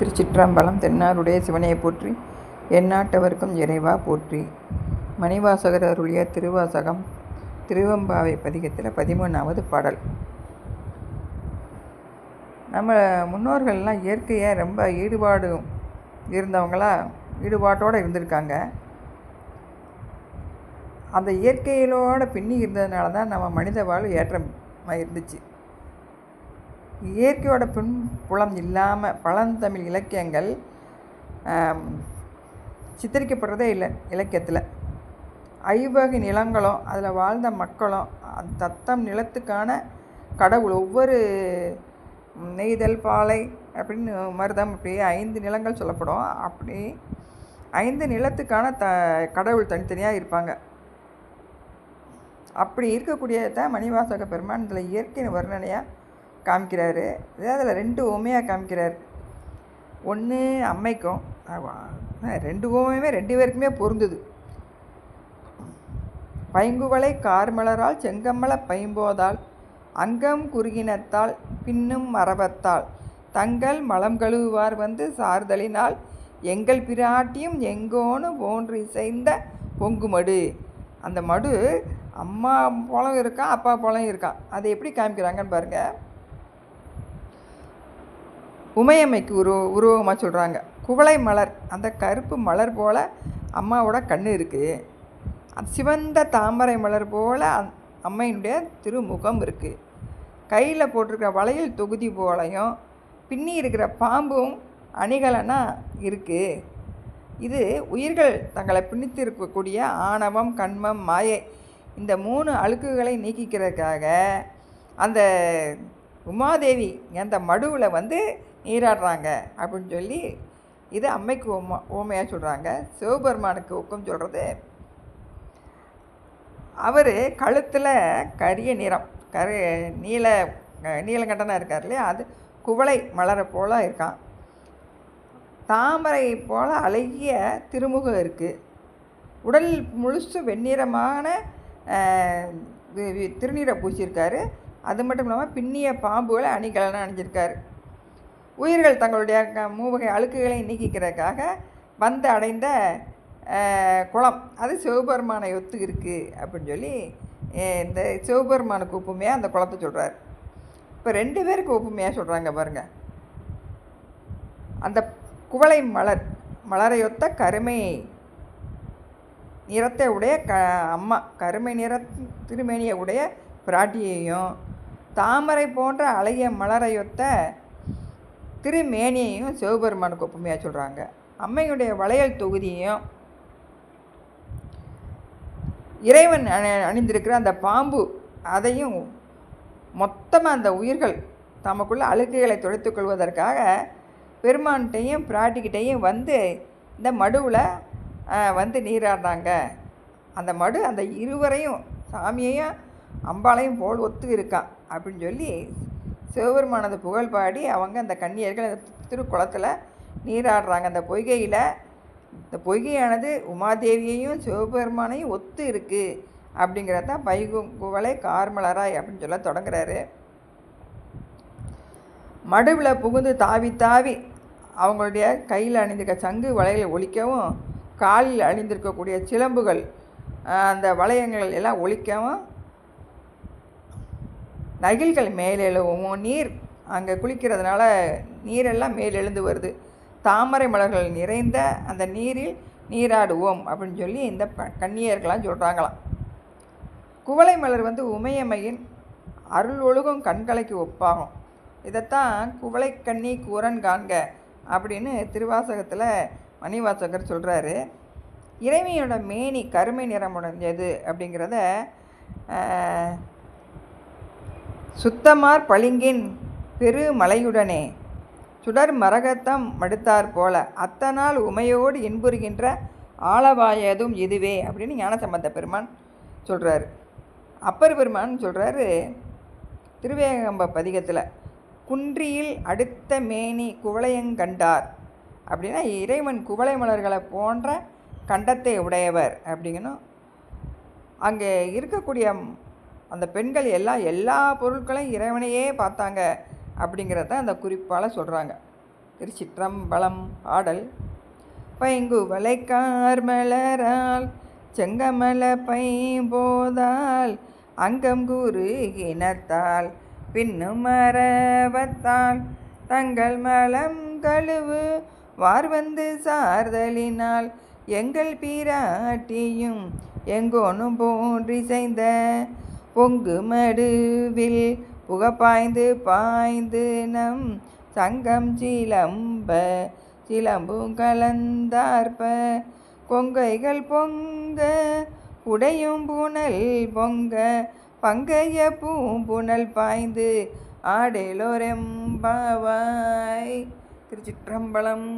திருச்சிற்றம்பலம் தென்னாருடைய சிவனையை போற்றி எந்நாட்டவர்க்கும் இறைவா போற்றி. மணிவாசகர் அருளிய திருவாசகம் திருவம்பாவை பதிகத்தில் பதிமூணாவது பாடல். நம்ம முன்னோர்கள்லாம் இயற்கையை ரொம்ப ஈடுபாடு இருந்தவங்களா ஈடுபாட்டோடு இருந்திருக்காங்க. அந்த இயற்கையிலோட பின்னி இருந்ததுனால தான் நம்ம மனித வாழ்வு ஏற்றமாக இருந்துச்சு இயற்கையோட பின்புலம் இல்லாமல் பழந்தமிழ் இலக்கியங்கள் சித்தரிக்கப்படுறதே இல்லை இலக்கியத்தில். ஐவகை நிலங்களும் அதில் வாழ்ந்த மக்களும் அந்த தத்தம் நிலத்துக்கான கடவுள் ஒவ்வொரு நெய்தல் பாலை அப்படின்னு மருதம் அப்படி ஐந்து நிலங்கள் சொல்லப்படும். அப்படி ஐந்து நிலத்துக்கான த கடவுள் தனித்தனியாக இருப்பாங்க. அப்படி இருக்கக்கூடியதான் மணிவாசக பெருமான். இதில் இயற்கை வர்ணனையாக காமிக்கிறாரு. இதே அதில் ரெண்டு ஓமையாக காமிக்கிறார். ஒன்று அம்மைக்கும் ரெண்டு ஓமையுமே ரெண்டு பேருக்குமே பொருந்துது. பைங்குவளை கார்மலரால் செங்கம்மல பைம்போதால் அங்கம் குறுகினத்தால் பின்னும் மரபத்தால் தங்கள் மலம் கழுவுவார் வந்து சார்தலினால் எங்கள் பிராட்டியும் எங்கோன்னு போன்று இசைந்த பொங்கு மடு. அந்த மடு அம்மா போலம் இருக்கான் அப்பா போலம் இருக்கான் அதை எப்படி காமிக்கிறாங்கன்னு பாருங்கள் உமையம்மைக்கு உருவ உருவமாக சொல்கிறாங்க குவளை மலர் அந்த கருப்பு மலர் போல் அம்மாவோட கண் இருக்குது சிவந்த தாமரை மலர் போல் அந் அம்மையினுடைய திருமுகம் இருக்குது கையில் போட்டிருக்கிற வளையல் தொகுதி போலையும் பின்னி இருக்கிற பாம்பும் அணிகலனாக இருக்குது இது உயிர்கள் தங்களை பின்னித்து இருக்கக்கூடிய ஆணவம் கண்மம் மாயை இந்த மூணு அழுக்குகளை நீக்கிக்கிறதுக்காக அந்த உமாதேவி அந்த மடுவில் வந்து நீராடுறாங்க அப்படின்னு சொல்லி இது அம்மைக்கு ஓமா ஓமையாக சொல்கிறாங்க சிவபெருமானுக்கு ஒக்கம் சொல்கிறது அவர் கழுத்தில் கரிய நிறம் கரு நீல நீலகண்டனாக இருக்கார் இல்லையா? அது குவளை மலரை போல் இருக்கான். தாமரை போல் அழகிய திருமுகம் இருக்குது உடல் முழுசு வெண்ணிறமான திருநீரை பூசியிருக்காரு. அது மட்டும் இல்லாமல் பின்னிய பாம்புகளை அணிகலனை அணிஞ்சிருக்காரு. உயிர்கள் தங்களுடைய க- மூவகை அழுக்குகளை நீக்கிக்கிறதுக்காக வந்து அடைந்த குளம். அது சிவபெருமானை ஒத்து இருக்குது அப்படின்னு சொல்லி இந்த சிவபெருமானுக்கு ஒப்புமையாக அந்த குளத்தை சொல்கிறார் இப்போ ரெண்டு பேருக்கு ஒப்புமையாக சொல்கிறாங்க பாருங்கள் அந்த குவளை மலர் மலரையொத்த கருமை நிறத்தை உடைய க அம்மா கருமை நிற திருமேனியை உடைய பிராட்டியையும் தாமரை போன்ற அழகிய மலரையொத்த திருமேனியையும் சிவபெருமானுக்கு ஒப்புமையாக சொல்கிறாங்க அம்மையுடைய வளையல் தொகுதியையும் இறைவன் அணி அணிந்திருக்கிற அந்த பாம்பு அதையும் மொத்தமாக அந்த உயிர்கள் தமக்குள்ள அழுக்குகளை துடைத்துக் கொள்வதற்காக பெருமான்கிட்டையும் பிராட்டிக்கிட்டையும் வந்து இந்த மடுவில் வந்து நீராடினாங்க அந்த மடு அந்த இருவரையும் சாமியையும் அம்பாளையும் போல் ஒத்து இருக்கான் அப்படின்னு சொல்லி சிவபெருமானது புகழ் பாடி அவங்க அந்த கன்னியர்கள் அந்த திருக்குளத்தில் நீராடுறாங்க. அந்த பொய்கையில் இந்த பொய்கையானது உமாதேவியையும் சிவபெருமானையும் ஒத்து இருக்குது அப்படிங்கிறது தான் பைகும் கார்மலராய் அப்படின்னு சொல்ல தொடங்குறாரு. மடுவில் புகுந்து தாவி தாவி அவங்களுடைய கையில் அணிந்திருக்க சங்கு வளையலை ஒழிக்கவும் காலில் அணிந்திருக்கக்கூடிய சிலம்புகள் அந்த வளையங்கள் எல்லாம் ஒழிக்கவும் நகில்கள் மேலெழுவும். நீர் அங்கே குளிக்கிறதுனால நீரெல்லாம் மேலெழுந்து வருது. தாமரை மலர்கள் நிறைந்த அந்த நீரில் நீராடுவோம் அப்படின்னு சொல்லி இந்த ப- கன்னியர்கள்லாம் சொல்கிறாங்களாம் குவளை மலர் வந்து உமையம்மையின் அருள் ஒழுகும் கண்களைக்கு ஒப்பாகும். இதைத்தான் குவளை கண்ணி கூரன் காண்க அப்படின்னு திருவாசகத்தில் மணிவாசகர் சொல்கிறாரு இறைமையோட மேனி கருமை நிறமுடைஞ்சது அப்படிங்கிறத சுத்தமார் பளிங்கின் பெருமலையுடனே. சுடர் மரகத்தம் மடுத்தார் போல அத்தனால் உமையோடு இன்புறுகின்ற ஆளவாயதும் இதுவே அப்படின்னு ஞானசம்பந்த பெருமான் சொல்கிறாரு அப்பர் பெருமான் சொல்கிறாரு திருவேகம்ப பதிகத்தில் குன்றியில் அடுத்த மேனி குவளையங்கண்டார் அப்படின்னா இறைவன் குவளை மலர்களை போன்ற கண்டத்தை உடையவர் அப்படிங்கணும். அங்கே இருக்கக்கூடிய அந்த பெண்கள் எல்லாம் எல்லா பொருட்களையும் இறைவனையே பார்த்தாங்க அப்படிங்கிறத அந்த குறிப்பால் சொல்கிறாங்க திருச்சிற்றம்பலம் ஆடல் பைங்குவளைக்கார் மலரால் செங்கமல பைம்போதால் அங்கம் கூறு இனத்தால் பின்னும் மரவத்தால் தங்கள் மலம் கழுவு வார் வந்து சார்தலினால் எங்கள் பிராட்டியும் எங்கோனும் போன்றிசைந்த பொங்கு மடுவில் புகப்பாய்ந்து பாய்ந்து நம் சங்கம் சிலம்ப சிலம்பும் கலந்தார்ப்ப. கொங்கைகள் பொங்க உடையும் புனல் பொங்க பங்கைய பூம்புணல் பாய்ந்து ஆடேலோரெம்பாவாய் திருச்சிற்றம்பலம்.